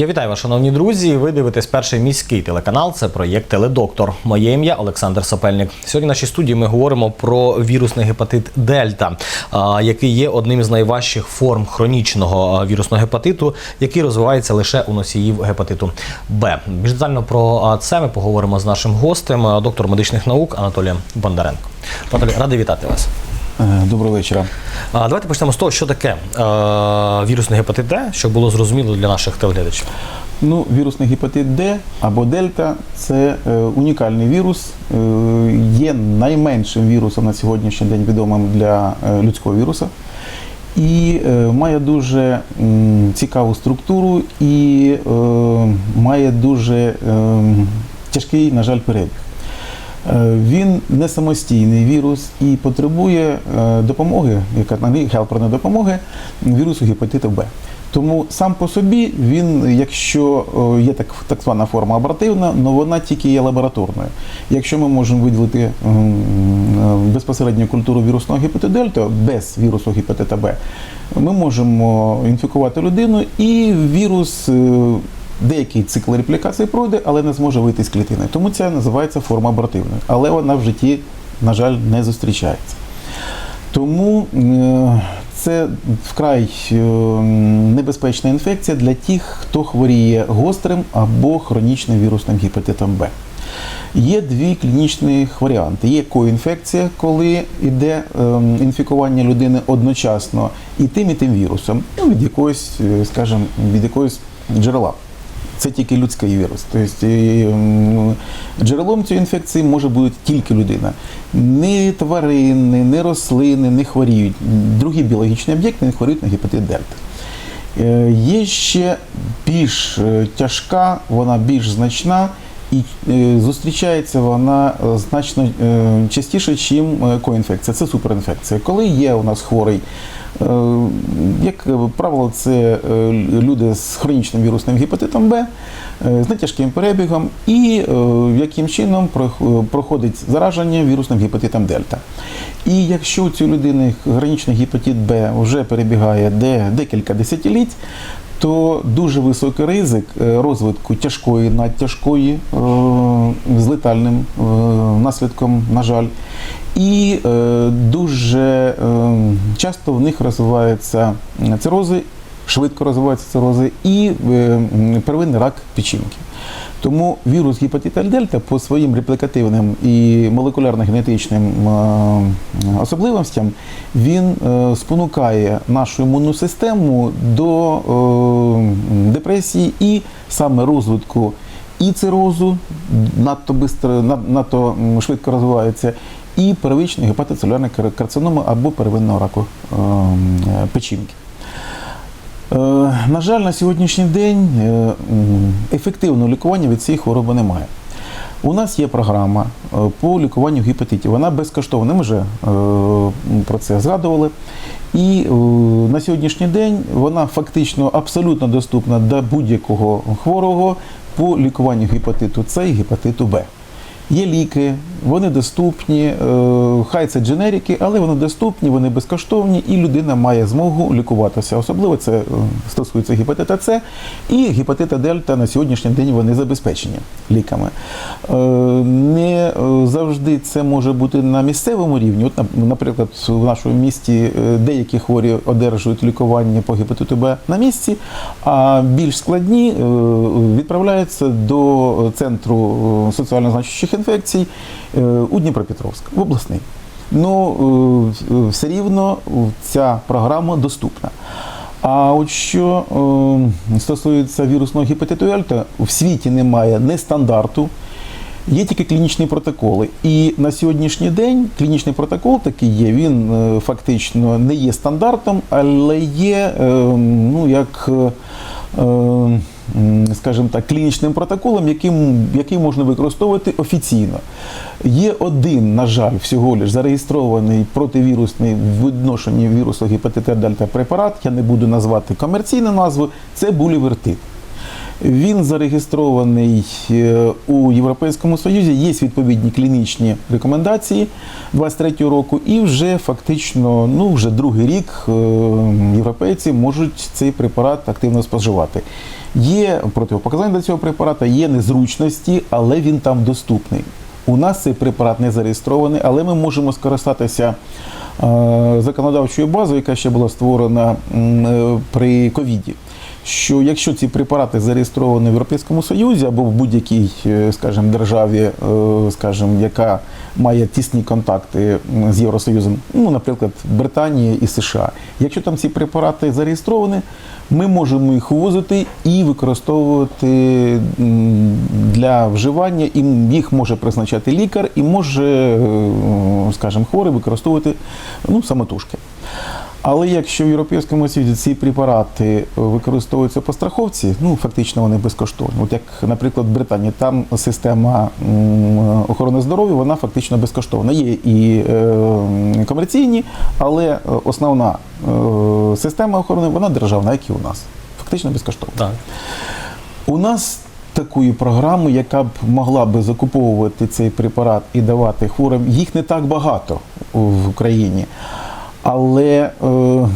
Я вітаю вас, шановні друзі. Ви дивитесь перший міський телеканал. Це проєкт Теледоктор. Моє ім'я Олександр Сапельник. Сьогодні в нашій студії ми говоримо про вірусний гепатит Дельта, який є одним з найважчих форм хронічного вірусного гепатиту, який розвивається лише у носіїв гепатиту Б. Більш детально про це ми поговоримо з нашим гостем, доктор медичних наук Анатолієм Бондаренко. Анатолій, радий вітати вас. Е, Доброго вечора. Давайте почнемо з того, що таке е, вірусний гепатит Д, щоб було зрозуміло для наших телеглядачів. Ну, вірусний гепатит Д або Дельта це е, унікальний вірус, є найменшим вірусом на сьогоднішній день відомим для людського віруса. І має дуже цікаву структуру і має дуже е, тяжкий, на жаль, перебіг. Е, Він не самостійний вірус і потребує е, допомоги, яка гелперної допомоги вірусу гепатиту Б. Тому сам по собі він, якщо е, є так, так звана форма абративна, але вона тільки є лабораторною. Якщо ми можемо виділити безпосередньо культуру вірусного гепатиту дельта без вірусу гепатита Б, ми можемо інфікувати людину і вірус. Е, Деякий цикл реплікації пройде, але не зможе вийти з клітини. Тому це називається форма абративною. Але вона в житті, на жаль, не зустрічається. Тому е, це вкрай е, небезпечна інфекція для тих, хто хворіє гострим або хронічним вірусним гепатитом Б. Є дві клінічні варіанти. Є коінфекція, коли йде ем, інфікування людини одночасно і тим, і тим вірусом, ну, від якогось, е, скажімо, від якогось джерела. Це тільки людський вірус. Тобто джерелом цієї інфекції може бути тільки людина. Ні тварини, ні рослини не хворіють. Другі біологічні об'єкти не хворіють на гепатит дельта. Е, Є ще більш е, тяжка, вона більш значна. І е, зустрічається вона значно частіше, ніж коінфекція. Це суперінфекція. Коли є у нас хворий, як е, правило, це е, люди з хронічним вірусним гепатитом Б, е, з нетяжким перебігом, і е, яким чином проходить зараження вірусним гепатитом Дельта. І якщо у цієї людини хронічний гепатит Б вже перебігає де декілька десятиліть, то дуже високий ризик е, розвитку тяжкої, надтяжкої е, з летальним е, наслідком, на жаль. І е, дуже е, часто в них розвиваються цирози, швидко розвиваються цирози і е, первинний рак печінки. Тому вірус гепатита дельта по своїм реплікативним і молекулярно-генетичним е, особливостям він е, спонукає нашу імунну систему до е, депресії і саме розвитку і цирозу надто бистро, надто швидко розвивається, і первичної гепатоцелюлярної кар- карциноми або первинного раку е, печінки. Е, На жаль, на сьогоднішній день е, ефективного лікування від цієї хвороби немає. У нас є програма по лікуванню гепатитів. Вона безкоштовна. Ми вже про це згадували. І на сьогоднішній день вона фактично абсолютно доступна до будь-якого хворого по лікуванню гепатиту С і гепатиту Б. Є ліки, вони доступні, е, хай це дженерики, але вони доступні, вони безкоштовні, і людина має змогу лікуватися. Особливо це е, стосується гепатита С і гепатита Дельта на сьогоднішній день вони забезпечені ліками. Е, Не завжди це може бути на місцевому рівні. От, наприклад, в нашому місті деякі хворі одержують лікування по гепатиту Б на місці, а більш складні відправляються до центру соціально значущих інфекцій у Дніпропетровськ, в обласний. Ну, е, е, все рівно ця програма доступна. А от що е, стосується вірусного гепатиту Дельта, в світі немає не стандарту, Є тільки клінічні протоколи. І на сьогоднішній день клінічний протокол такий є. Він е, фактично не є стандартом, але є, е, ну як. Е, Скажімо так, клінічним протоколом, яким, який можна використовувати офіційно. Є один, на жаль, всього лиш зареєстрований противірусний відношенні вірусу гепатита дельта препарат. Я не буду назвати комерційну назву. Це булівертид. Він зареєстрований е, у Європейському Союзі. Є відповідні клінічні рекомендації 23 року, і вже фактично, ну вже другий рік е, європейці можуть цей препарат активно споживати. Є протипоказання до цього препарата, є незручності, але він там доступний. У нас цей препарат не зареєстрований, але ми можемо скористатися е, законодавчою базою, яка ще була створена при ковіді. Що якщо ці препарати зареєстровані в Європейському Союзі або в будь-якій, е, скажімо, державі, е, скажімо, яка має тісні контакти з Євросоюзом, ну, наприклад, Британія і США, якщо там ці препарати зареєстровані, ми можемо їх ввозити і використовувати для вживання, і їх може призначати лікар, і може, е, скажімо, хворий використовувати ну, самотужки. Але якщо в Європейському Союзі ці препарати використовуються по страховці, ну фактично вони безкоштовні. От як, наприклад, в Британії, там система охорони здоров'я, вона фактично безкоштовна. Є і е, комерційні, але е, основна е, система охорони вона державна, як і у нас. Фактично безкоштовна. Так. У нас такої програми, яка б могла би закуповувати цей препарат і давати хворим, їх не так багато в Україні. Але е,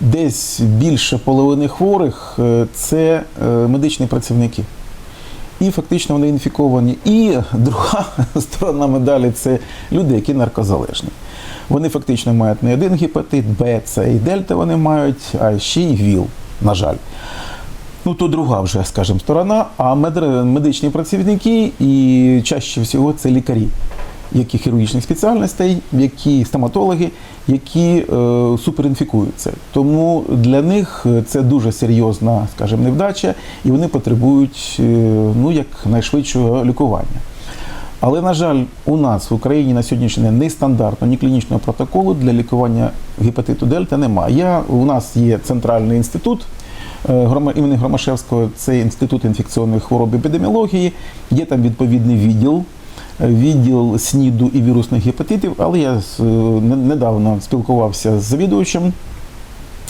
десь більше половини хворих е, це е, медичні працівники. І фактично вони інфіковані. І друга сторона медалі це люди, які наркозалежні. Вони фактично мають не один гепатит, Б, С і Дельта вони мають, а ще й ВІЛ, на жаль. Ну, то друга вже, скажімо, сторона. А медичні працівники і чаще всього це лікарі, які хірургічних спеціальностей, які стоматологи, які е, суперінфікуються. Тому для них це дуже серйозна, скажімо, невдача, і вони потребують е, ну, як найшвидшого лікування. Але, на жаль, у нас в Україні на сьогоднішній день ні стандартного, ні клінічного протоколу для лікування гепатиту Дельта немає. Я, у нас є центральний інститут е, імені Громашевського, це інститут інфекційних хвороб епідеміології, є там відповідний відділ. Відділ СНІДу і вірусних гепатитів, але я е, недавно спілкувався з завідувачем.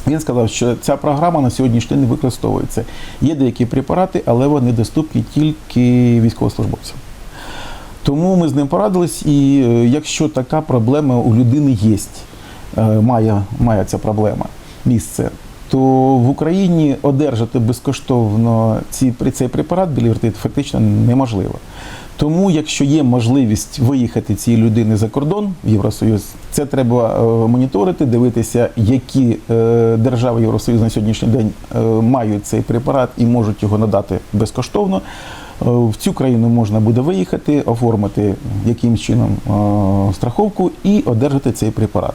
Він сказав, що ця програма на сьогоднішній день не використовується. Є деякі препарати, але вони доступні тільки військовослужбовцям. Тому ми з ним порадились, і е, якщо така проблема у людини є, е, має, має ця проблема місце, то в Україні одержати безкоштовно ці, цей препарат білівертит фактично неможливо. Тому, якщо є можливість виїхати цієї людини за кордон в Євросоюз, це треба е, моніторити, дивитися, які е, держави Євросоюзу на сьогоднішній день е, мають цей препарат і можуть його надати безкоштовно. В цю країну можна буде виїхати, оформити якимсь чином страховку і одержати цей препарат.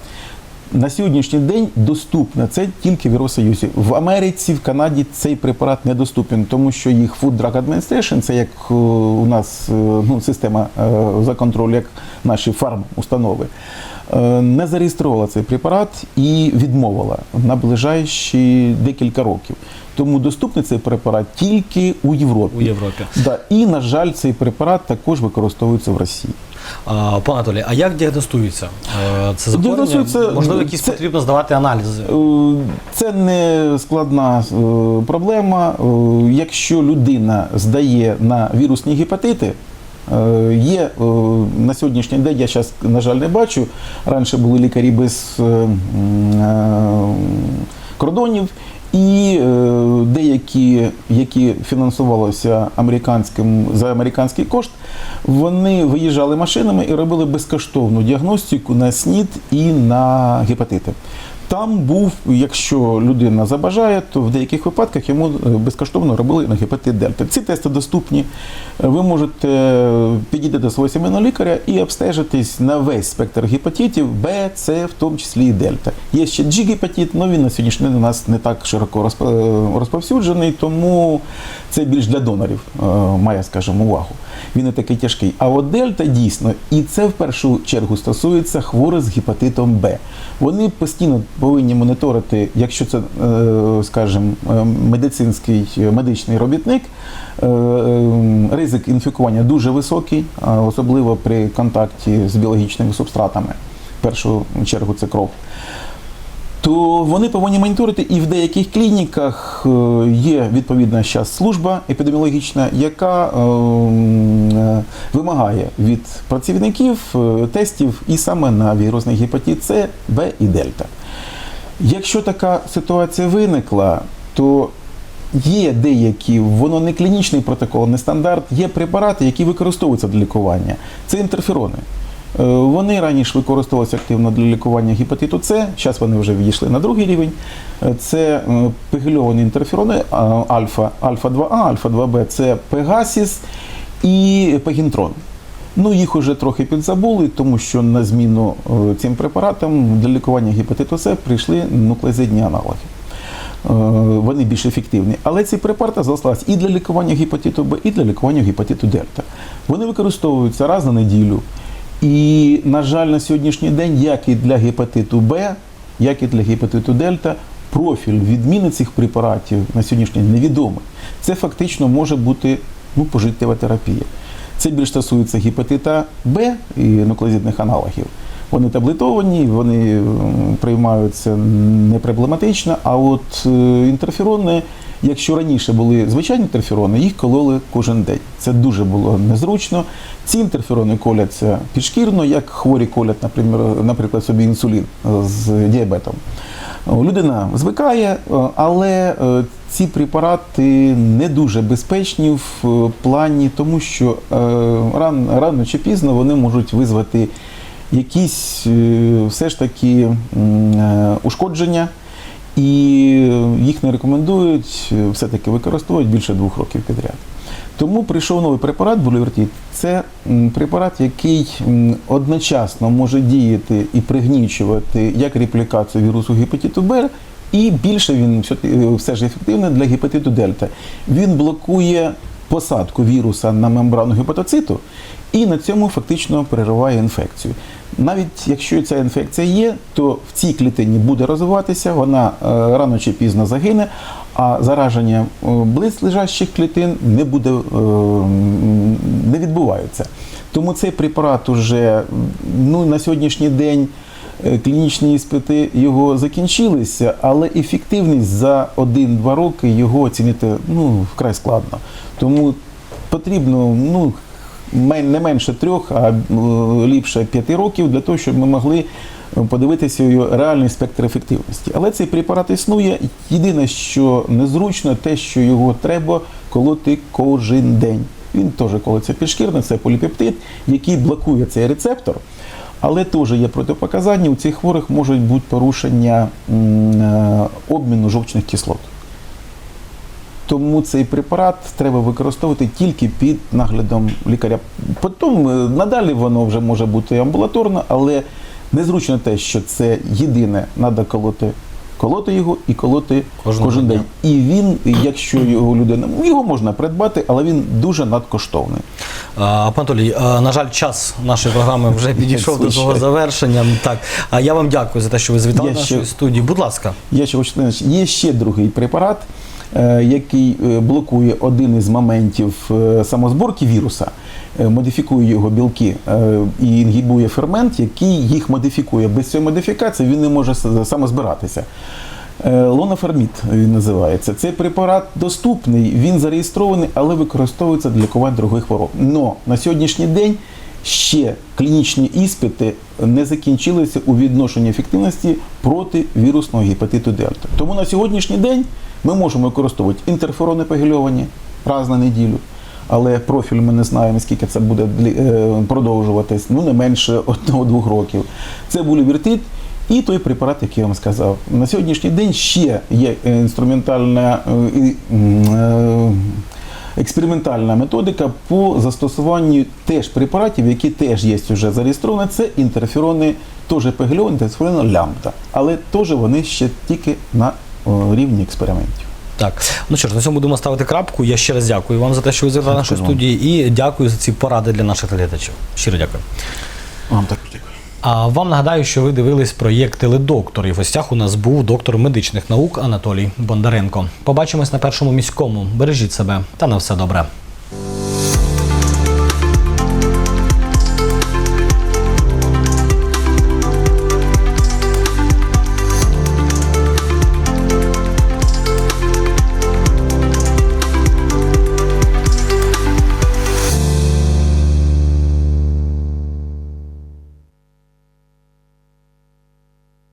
На сьогоднішній день доступно це тільки в Євросоюзі. В Америці, в Канаді цей препарат недоступен, тому що їх Food Drug Administration, це як е, у нас е, ну, система е, за контроль, як наші фарм-установи, не зареєструвала цей препарат і відмовила на ближайші декілька років. Тому доступний цей препарат тільки у Європі. У Європі. Да, і, на жаль, цей препарат також використовується в Росії. А, пане Анатолій, а як діагностується е, це захворювання? Можливо, якісь це- потрібно здавати аналізи? Е, Це не складна е, проблема. Якщо людина здає на вірусні гепатити, є на сьогоднішній день, я зараз, на жаль, не бачу. Раніше були лікарі без кордонів. І е, деякі, які фінансувалися американським за американський кошт, вони виїжджали машинами і робили безкоштовну діагностику на СНІД і на гепатити. Там був, якщо людина забажає, то в деяких випадках йому е, безкоштовно робили на гепатит дельта. Ці тести доступні. Е, Ви можете е, підійти до свого сімейного лікаря і обстежитись на весь спектр гепатитів Б, С, в тому числі і дельта. Є ще G-гепатит, але він на сьогоднішній день у нас не так широко розповсюджений, тому це більш для донорів має, скажімо, увагу. Він не такий тяжкий. А от дельта дійсно, і це в першу чергу стосується хворих з гепатитом Б. Вони постійно повинні моніторити, якщо це, е, скажімо, е, медицинський е, медичний робітник, ризик інфікування дуже високий, особливо при контакті з біологічними субстратами. В першу чергу це кров. то вони повинні моніторити, і в деяких клініках є відповідна зараз служба епідеміологічна, яка вимагає від працівників тестів і саме на вірусний гепатит С, Б і Дельта. Якщо така ситуація виникла, то є деякі, воно не клінічний протокол, не стандарт, є препарати, які використовуються для лікування. Це інтерферони. Е, Вони раніше використовувалися активно для лікування гепатиту С, зараз вони вже відійшли на другий рівень. Е, Це е, пегільовані інтерферони альфа, альфа-2А, альфа-2Б, це пегасіс і пегінтрон. Ну, їх уже трохи підзабули, тому що на зміну е, цим препаратам для лікування гепатиту С прийшли нуклеозидні аналоги. Е, Вони більш ефективні. Але ці препарати залишились і для лікування гепатиту Б, і для лікування гепатиту Дельта. Вони використовуються раз на неділю. І, на жаль, на сьогоднішній день, як і для гепатиту Б, як і для гепатиту Дельта, профіль відміни цих препаратів на сьогоднішній день невідомий. Це фактично може бути ну, пожиттєва терапія. Це більш стосується гепатита Б і нуклеозидних аналогів. Вони таблетовані, вони приймаються не проблематично. А от е, інтерферони, якщо раніше були звичайні інтерферони, їх кололи кожен день. Це дуже було незручно. Ці інтерферони коляться підшкірно, як хворі колять, наприклад, собі інсулін з діабетом. Людина звикає, е, але е, ці препарати не дуже безпечні в е, плані, тому що рано, чи пізно вони можуть визвати якісь все ж таки ушкодження, і їх не рекомендують все-таки використовувати більше двох років підряд. Тому прийшов новий препарат Булівертіт. Це препарат, який одночасно може діяти і пригнічувати як реплікацію вірусу гепатиту Б, і більше він е, все ж ефективний для гепатиту Дельта. Він блокує посадку віруса на мембрану гепатоциту і на цьому фактично перериває інфекцію. Навіть якщо ця інфекція є, то в цій клітині буде розвиватися, вона е, рано чи пізно загине, а зараження е, близлежащих клітин не буде е, не відбувається. Тому цей препарат уже ну, на сьогоднішній день клінічні іспити його закінчилися, але ефективність за 1-2 роки його оцінити ну, вкрай складно. Тому потрібно ну, не менше трьох, а е, ліпше п'яти років для того, щоб ми могли е, подивитися його реальний спектр ефективності. Але цей препарат існує. Єдине, що незручно, те, що його треба колоти кожен день. Він теж колиться підшкірно, це поліпептид, який блокує цей рецептор. Але теж є протипоказання. У цих хворих можуть бути порушення е, обміну жовчних кислот. Тому цей препарат треба використовувати тільки під наглядом лікаря. Потім е, надалі воно вже може бути амбулаторно, але незручно те, що це єдине, треба колоти. Колоти його і колоти кожен, кожен день. І він, якщо його людина, його можна придбати, але він дуже надкоштовний. А, Пан Анатолій, на жаль, час нашої програми вже підійшов до свого завершення. Так, а я вам дякую за те, що ви звітали нашої ще- студії. Будь ласка. Я ще хочу сказати, є ще другий препарат, який е, блокує один із моментів е, самозборки віруса, е, модифікує його білки е, і інгібує фермент, який їх модифікує. Без цієї модифікації він не може самозбиратися. Е, Лоноферміт він називається. Цей препарат доступний, він зареєстрований, але використовується для лікування других хвороб. Но на сьогоднішній день ще клінічні іспити не закінчилися у відношенні ефективності проти вірусного гепатиту Дельта. Тому на сьогоднішній день ми можемо використовувати інтерферони пегільовані раз на неділю. Але профіль ми не знаємо, скільки це буде е, продовжуватись, ну не менше одного-двох років. Це булівертид і той препарат, який я вам сказав. На сьогоднішній день ще є інструментальна е, е, експериментальна методика по застосуванню теж препаратів, які теж є вже зареєстровані. Це інтерферони, теж пегільовані, інтерферони лямбда. Але теж вони ще тільки на рівні експериментів. Так, ну що ж, на цьому будемо ставити крапку. Я ще раз дякую вам за те, що ви Дякую вам. студії, і дякую за ці поради для наших глядачів. Щиро дякую. Вам також дякую. А вам нагадаю, що ви дивились проєкт Теледоктор. І в гостях у нас був доктор медичних наук Анатолій Бондаренко. Побачимось на першому міському. Бережіть себе та на все добре.